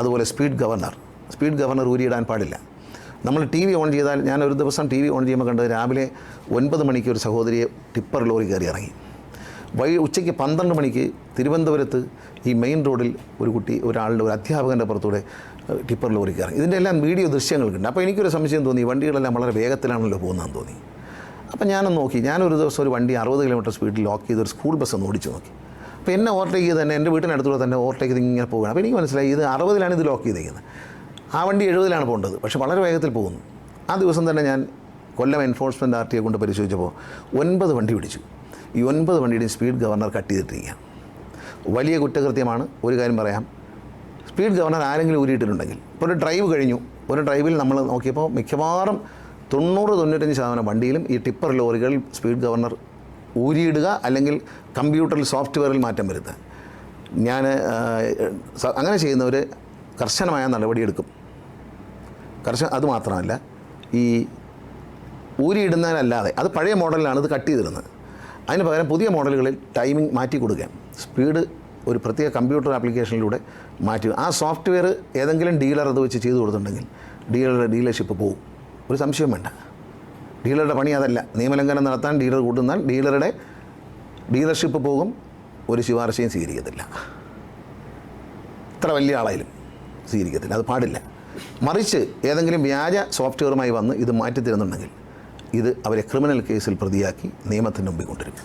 അതുപോലെ speed governor speed governor ഊരിയിടാൻ പാടില്ല. നമ്മൾ ടി വി ഓൺ ചെയ്താൽ ഞാൻ ഒരു ദിവസം ടി വി ഓൺ ചെയ്യുമ്പോൾ കണ്ടത് രാവിലെ ഒൻപത് മണിക്ക് ഒരു സഹോദരിയെ ടിപ്പർ ലോറി കയറി ഇറങ്ങി. വൈ ഉച്ചയ്ക്ക് പന്ത്രണ്ട് മണിക്ക് തിരുവനന്തപുരത്ത് ഈ മെയിൻ റോഡിൽ ഒരു കുട്ടി ഒരാളുടെ ഒരു അധ്യാപകന്റെ പുറത്തൂടെ ടിപ്പർ ലോറി കയറി. ഇതിന്റെ എല്ലാം വീഡിയോ ദൃശ്യങ്ങൾക്കുണ്ട്. അപ്പോൾ എനിക്കൊരു സംശയം തോന്നി വണ്ടികളെല്ലാം വളരെ വേഗത്തിലാണല്ലോ പോകുന്നതെന്ന് തോന്നി. അപ്പോൾ ഞാനൊന്ന് നോക്കി. ഞാനൊരു ദിവസം ഒരു വണ്ടി അറുപത് കിലോമീറ്റർ സ്പീഡിൽ ലോക്ക് ചെയ്ത് ഒരു സ്കൂൾ ബസ് ഒന്ന് ഓടിച്ച് നോക്കി. അപ്പോൾ എന്നെ ഓവർടേക്ക് ചെയ്ത് തന്നെ എന്റെ വീട്ടിനടുത്തൂടെ തന്നെ ഓവർടേക്ക് ചെയ്ത് ഇങ്ങനെ പോകുകയാണ് അപ്പോൾ എനിക്ക് മനസ്സിലായി ഇത് അറുപതിലാണ് ഇത് ലോക്ക് ചെയ്തിരിക്കുന്നത് ആ വണ്ടി എഴുപതിലാണ് പോകേണ്ടത്. പക്ഷേ വളരെ വേഗത്തിൽ പോകുന്നു. ആ ദിവസം തന്നെ ഞാൻ കൊല്ലം എൻഫോഴ്സ്മെന്റ് ആർ കൊണ്ട് പരിശോധിച്ചപ്പോൾ ഒൻപത് വണ്ടി പിടിച്ചു. ഈ ഒൻപത് വണ്ടിയുടെയും സ്പീഡ് ഗവർണർ കട്ട് ചെയ്തിട്ടിരിക്കുകയാണ്. വലിയ കുറ്റകൃത്യമാണ്. ഒരു കാര്യം പറയാം. സ്പീഡ് ഗവർണർ ആരെങ്കിലും ഊരിയിട്ടിട്ടുണ്ടെങ്കിൽ ഇപ്പോൾ ഒരു ഡ്രൈവ് കഴിഞ്ഞു. ഒരു ഡ്രൈവിൽ നമ്മൾ നോക്കിയപ്പോൾ മിക്കവാറും തൊണ്ണൂറ് തൊണ്ണൂറ്റഞ്ച് ശതമാനം വണ്ടിയിലും ഈ ടിപ്പർ ലോറികളിൽ സ്പീഡ് ഗവർണർ ഊരിയിടുക അല്ലെങ്കിൽ കമ്പ്യൂട്ടറിൽ സോഫ്റ്റ്വെയറിൽ മാറ്റം വരുത്തുക. ഞാൻ അങ്ങനെ ചെയ്യുന്നവർ കർശനമായ നടപടിയെടുക്കും. കർശന അത് മാത്രമല്ല ഈ ഊരിയിടുന്നതിനല്ലാതെ അത് പഴയ മോഡലിലാണ് ഇത് കട്ട് ചെയ്തിരുന്നത്. അതിന് പകരം പുതിയ മോഡലുകളിൽ ടൈമിംഗ് മാറ്റി കൊടുക്കാം സ്പീഡ് ഒരു പ്രത്യേക കമ്പ്യൂട്ടർ ആപ്ലിക്കേഷനിലൂടെ മാറ്റി ആ സോഫ്റ്റ്വെയർ ഏതെങ്കിലും ഡീലർ അത് വെച്ച് ചെയ്തു കൊടുത്തിട്ടുണ്ടെങ്കിൽ ഡീലറുടെ ഡീലർഷിപ്പ് പോകും ഒരു സംശയം വേണ്ട. ഡീലറുടെ പണി അതല്ല. നിയമലംഘനം നടത്താൻ ഡീലർ കൂട്ടുന്നാൽ ഡീലറുടെ ഡീലർഷിപ്പ് പോകും ഒരു ശുപാർശയും സ്വീകരിക്കത്തില്ല. ഇത്ര വലിയ ആളായാലും സ്വീകരിക്കത്തില്ല. അത് പാടില്ല. മറിച്ച് ഏതെങ്കിലും വ്യാജ സോഫ്റ്റ്വെയറുമായി വന്ന് ഇത് മാറ്റി തരുന്നുണ്ടെങ്കിൽ ഇത് അവരെ ക്രിമിനൽ കേസിൽ പ്രതിയാക്കി നിയമത്തിന് മുമ്പിൽ കൊണ്ടുവരും.